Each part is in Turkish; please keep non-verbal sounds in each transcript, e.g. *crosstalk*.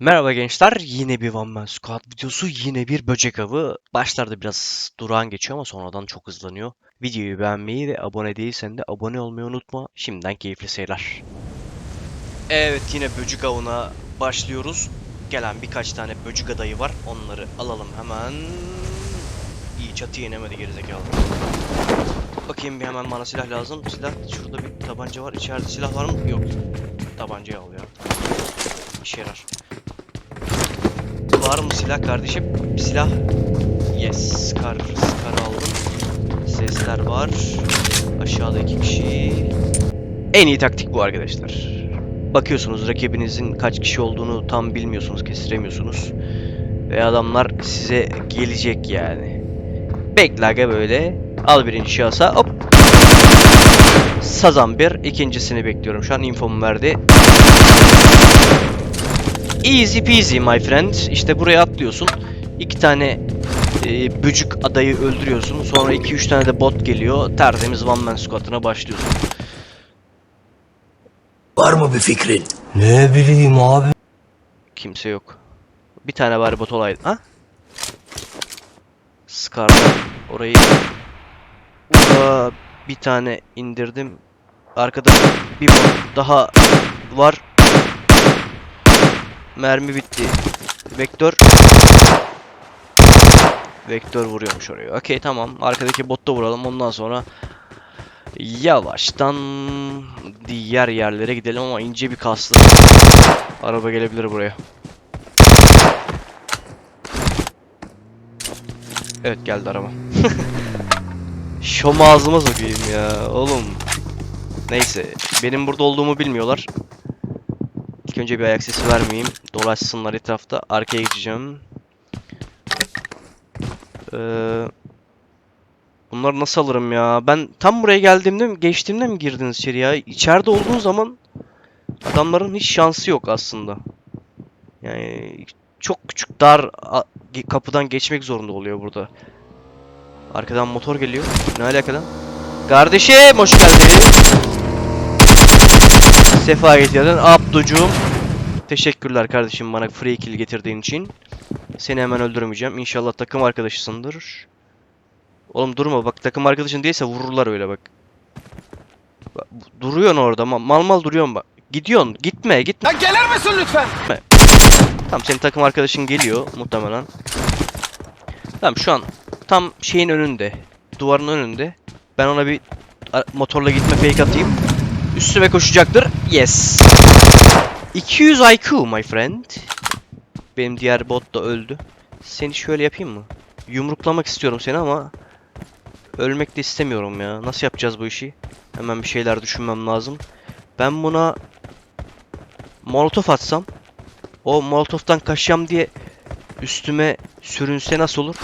Merhaba gençler, yine bir One Man Squad videosu, yine bir böcek avı. Başlarda biraz durağan geçiyor ama sonradan çok hızlanıyor. Videoyu beğenmeyi ve abone değilsen de abone olmayı unutma. Şimdiden keyifli seyirler. Evet, yine böcek avına başlıyoruz. Gelen birkaç tane böcek adayı var. Onları alalım hemen. İyi çatıya inemedi gerizekalı. Bakayım bir hemen bana silah lazım. Silah, şurada bir tabanca var. İçeride silah var mı? Yok. Tabancayı al ya. İşe yarar. Var mı silah kardeşim? Silah. Yes. Scar. Scar aldım. Sesler var. Aşağıda iki kişi. En iyi taktik bu arkadaşlar. Bakıyorsunuz rakibinizin kaç kişi olduğunu tam bilmiyorsunuz, kestiremiyorsunuz. Ve adamlar size gelecek yani. Bekle aga böyle. Al birinci şahsa. Hop. Sazan bir. ikincisini bekliyorum. Şu an infomu verdi. Easy peasy my friend. İşte buraya atlıyorsun. İki tane e, böcük adayı öldürüyorsun. Sonra iki üç tane de bot geliyor. Tertemiz one man squat'ına başlıyorsun. Var mı bir fikrin? Ne bileyim abi. Kimse yok. Bir tane bari bot olaydı. Ha? Scar'da orayı Aa, bir tane indirdim. Arkada bir bot daha var. Mermi bitti. Vektör Vektör vuruyormuş oraya. Okey tamam. Arkadaki botta vuralım. Ondan sonra yavaştan diğer yerlere gidelim ama ince bir kaslı. Araba gelebilir buraya. Evet geldi araba. *laughs* Şom ağzıma sokayım ya oğlum. Neyse benim burada olduğumu bilmiyorlar. İlk önce bir ayak sesi vermeyeyim. Dolaşsınlar etrafta. Arkaya geçeceğim. Ee, bunları nasıl alırım ya? Ben tam buraya geldiğimde mi, geçtiğimde mi girdiniz içeri ya? İçeride olduğun zaman adamların hiç şansı yok aslında. Yani çok küçük dar kapıdan geçmek zorunda oluyor burada. Arkadan motor geliyor. Ne alakadan? Kardeşim hoş geldin. Sefa getirdin. Abducuğum. Teşekkürler kardeşim bana free kill getirdiğin için. Seni hemen öldürmeyeceğim. İnşallah takım arkadaşısındır. Oğlum durma bak takım arkadaşın değilse vururlar öyle bak. Bak, Duruyorsun orada ma- mal mal duruyorsun bak. Gidiyorsun gitme gitme. Ya gelir misin lütfen? Tamam senin takım arkadaşın geliyor muhtemelen. Tamam şu an tam şeyin önünde. Duvarın önünde. Ben ona bir motorla gitme fake atayım. Üstüme koşacaktır. Yes. 200 IQ my friend. Benim diğer bot da öldü. Seni şöyle yapayım mı? Yumruklamak istiyorum seni ama ölmek de istemiyorum ya. Nasıl yapacağız bu işi? Hemen bir şeyler düşünmem lazım. Ben buna molotof atsam o molotoftan kaçacağım diye üstüme sürünse nasıl olur?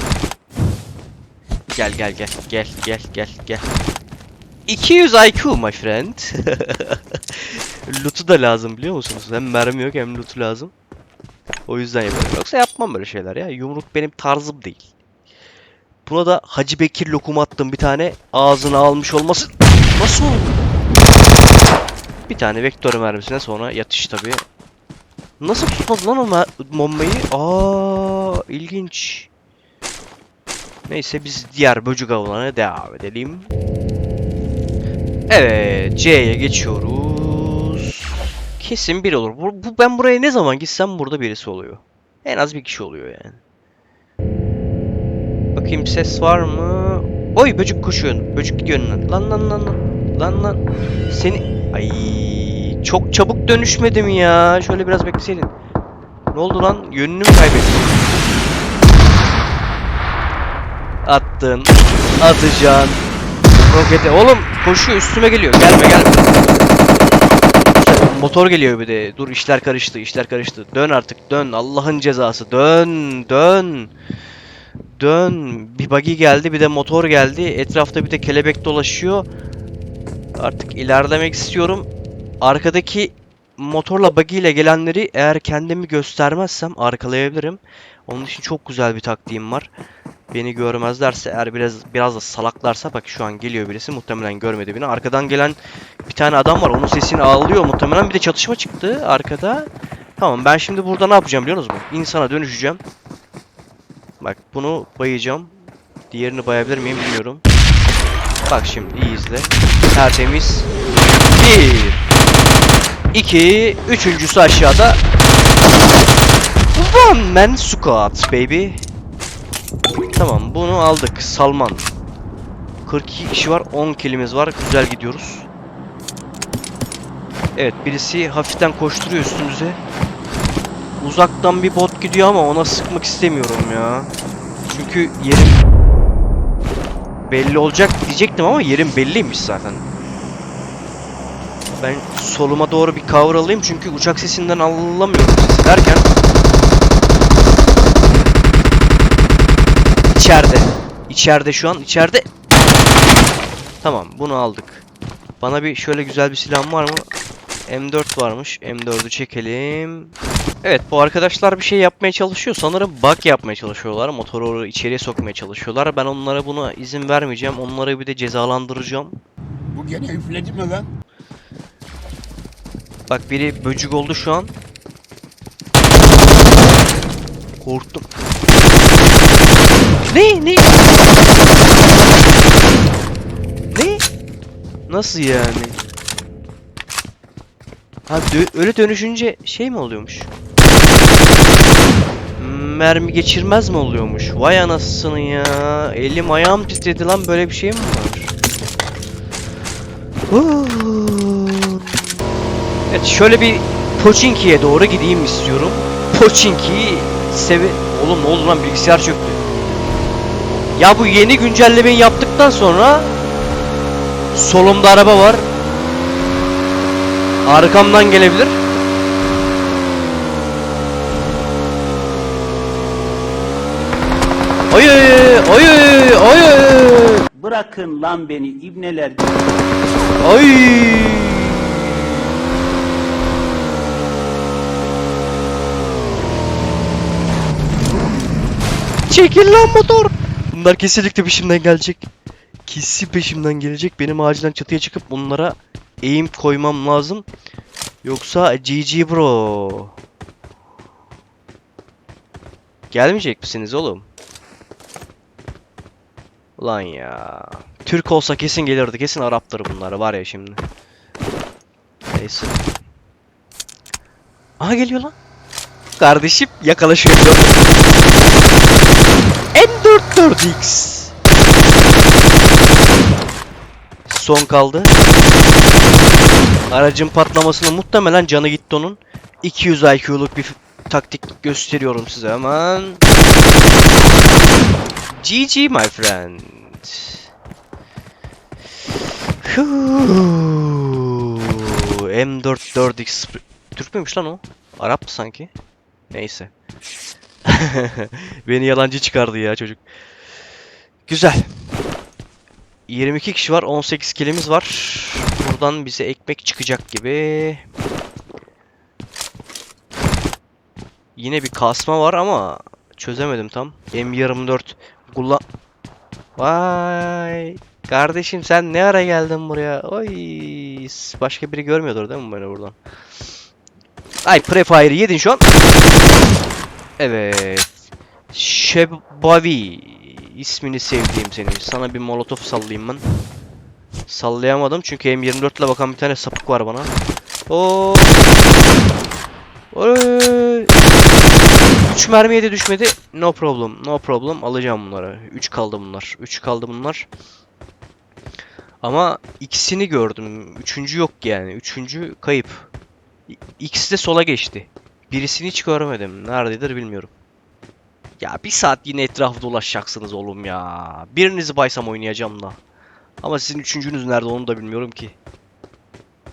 Gel gel gel gel gel gel gel. 200 IQ my friend. *laughs* Loot'u da lazım biliyor musunuz? Hem mermi yok hem loot'u lazım. O yüzden yapıyorum. Yoksa yapmam böyle şeyler ya. Yumruk benim tarzım değil. Buna da Hacı Bekir lokumu attım bir tane. Ağzına almış olmasın. Nasıl oldu? Bir tane vektör mermisine sonra yatış tabii. Nasıl tutmadı lan o bombayı? Aa, ilginç. Neyse biz diğer böcek avlarına devam edelim. Evet, C'ye geçiyoruz. Kesin bir olur. Bu, bu- ben buraya ne zaman gitsem burada birisi oluyor. En az bir kişi oluyor yani. Bakayım ses var mı? Oy böcek koşuyor. Böcek gidiyor. Lan lan lan lan. Lan lan. Seni... Ay çok çabuk dönüşmedi mi ya? Şöyle biraz bekleseydin. Ne oldu lan? Yönünü mü kaybettin? Attın. Atacaksın. Rokete. Oğlum koşuyor üstüme geliyor. Gelme gelme. Motor geliyor bir de. Dur işler karıştı işler karıştı. Dön artık dön. Allah'ın cezası. Dön dön. Dön. Bir buggy geldi bir de motor geldi. Etrafta bir de kelebek dolaşıyor. Artık ilerlemek istiyorum. Arkadaki motorla buggy ile gelenleri eğer kendimi göstermezsem arkalayabilirim. Onun için çok güzel bir taktiğim var. Beni görmezlerse eğer biraz biraz da salaklarsa bak şu an geliyor birisi muhtemelen görmedi beni. Arkadan gelen tane adam var onun sesini ağlıyor muhtemelen bir de çatışma çıktı arkada. Tamam ben şimdi burada ne yapacağım biliyor musunuz? İnsana dönüşeceğim. Bak bunu bayacağım. Diğerini bayabilir miyim bilmiyorum. Bak şimdi iyi izle. Tertemiz. Bir. iki, Üçüncüsü aşağıda. One man squat baby. Tamam bunu aldık. Salman. 42 kişi var. 10 kilimiz var. Güzel gidiyoruz. Evet birisi hafiften koşturuyor üstümüze. Uzaktan bir bot gidiyor ama ona sıkmak istemiyorum ya. Çünkü yerim belli olacak diyecektim ama yerim belliymiş zaten. Ben soluma doğru bir cover alayım çünkü uçak sesinden anlamıyorum sesi derken. İçeride. İçeride şu an içeride. Tamam bunu aldık. Bana bir şöyle güzel bir silahım var mı? M4 varmış. M4'ü çekelim. Evet bu arkadaşlar bir şey yapmaya çalışıyor. Sanırım bug yapmaya çalışıyorlar. Motoru içeriye sokmaya çalışıyorlar. Ben onlara buna izin vermeyeceğim. Onları bir de cezalandıracağım. Bu gene üfledi mi lan? Bak biri böcük oldu şu an. Korktum. Ne? Ne? Ne? Nasıl yani? Ha dö- öyle dönüşünce şey mi oluyormuş? Mermi geçirmez mi oluyormuş? Vay anasını ya. Elim ayağım titredi lan böyle bir şey mi var? Evet şöyle bir Pochinki'ye doğru gideyim istiyorum. Pochinki sevi... Oğlum ne oldu lan bilgisayar çöktü. Ya bu yeni güncellemeyi yaptıktan sonra solumda araba var. Arkamdan gelebilir. Oy oy oy oy Bırakın lan beni ibneler. oy. Çekil lan motor. Bunlar kesinlikle peşimden gelecek. Kesin peşimden gelecek. Benim acilen çatıya çıkıp bunlara eğim koymam lazım. Yoksa GG bro. Gelmeyecek misiniz oğlum? Ulan ya. Türk olsa kesin gelirdi. Kesin Araptır bunlar var ya şimdi. Neyse. Aha geliyor lan. Kardeşim yakala şu M4. N44X. Son kaldı. Aracın patlamasına muhtemelen canı gitti onun. 200 IQ'luk bir taktik gösteriyorum size hemen. GG my friend. Huu. M44X Türk müymüş lan o? Arap mı sanki? Neyse. *laughs* Beni yalancı çıkardı ya çocuk. Güzel. 22 kişi var. 18 kilimiz var. Buradan bize ekmek çıkacak gibi. Yine bir kasma var ama çözemedim tam. M24 kullan... Vay. Kardeşim sen ne ara geldin buraya? Oy. Başka biri görmüyordur değil mi beni buradan? Ay Prefire'ı yedin şu an. Evet. Şebavi ismini sevdiğim senin. Sana bir molotof sallayayım ben. Sallayamadım çünkü M24 ile bakan bir tane sapık var bana. Oo. Oy. 3 mermiye de düşmedi. No problem. No problem. Alacağım bunları. 3 kaldı bunlar. 3 kaldı bunlar. Ama ikisini gördüm. Üçüncü yok yani. Üçüncü kayıp. İkisi de sola geçti. Birisini hiç görmedim. Nerededir bilmiyorum. Ya bir saat yine etrafı dolaşacaksınız oğlum ya. Birinizi baysam oynayacağım da. Ama sizin üçüncünüz nerede onu da bilmiyorum ki.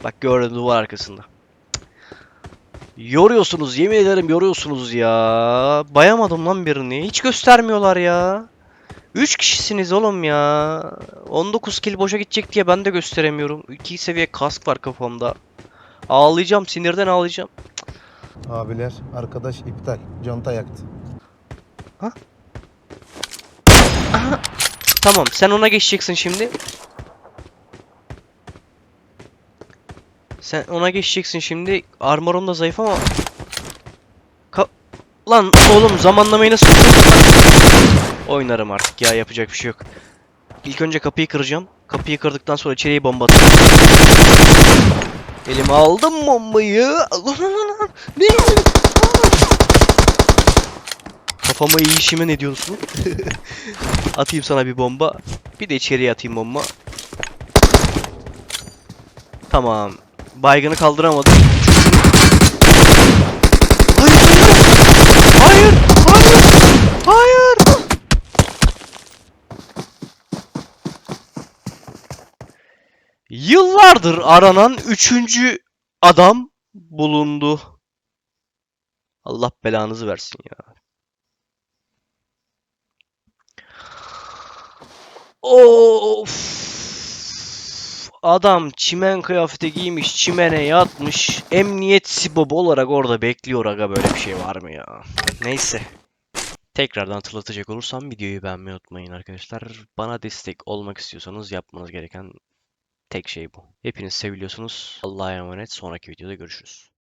Bak gördüm duvar arkasında. Yoruyorsunuz yemin ederim yoruyorsunuz ya. Bayamadım lan birini. Hiç göstermiyorlar ya. 3 kişisiniz oğlum ya. 19 kill boşa gidecek diye ben de gösteremiyorum. 2 seviye kask var kafamda. Ağlayacağım sinirden ağlayacağım. Abiler arkadaş iptal. Conta yaktı. Tamam sen ona geçeceksin şimdi. Sen ona geçeceksin şimdi. Armorum da zayıf ama Lan oğlum zamanlamayı nasıl? Oynarım artık ya yapacak bir şey yok. İlk önce kapıyı kıracağım. Kapıyı kırdıktan sonra içeriye bomba atacağım. Elime aldım bombayı. Lan lan lan. Ne? Kafama yiyişime ne diyorsun? *laughs* atayım sana bir bomba. Bir de içeriye atayım bomba. Tamam. Baygını kaldıramadım. Hayır! Hayır! Hayır! Hayır! Yıllardır aranan üçüncü adam bulundu. Allah belanızı versin ya. Of! Adam çimen kıyafeti giymiş, çimene yatmış. Emniyet sibobu olarak orada bekliyor aga böyle bir şey var mı ya? Neyse. Tekrardan hatırlatacak olursam videoyu beğenmeyi unutmayın arkadaşlar. Bana destek olmak istiyorsanız yapmanız gereken tek şey bu. Hepiniz seviliyorsunuz. Allah'a emanet. Sonraki videoda görüşürüz.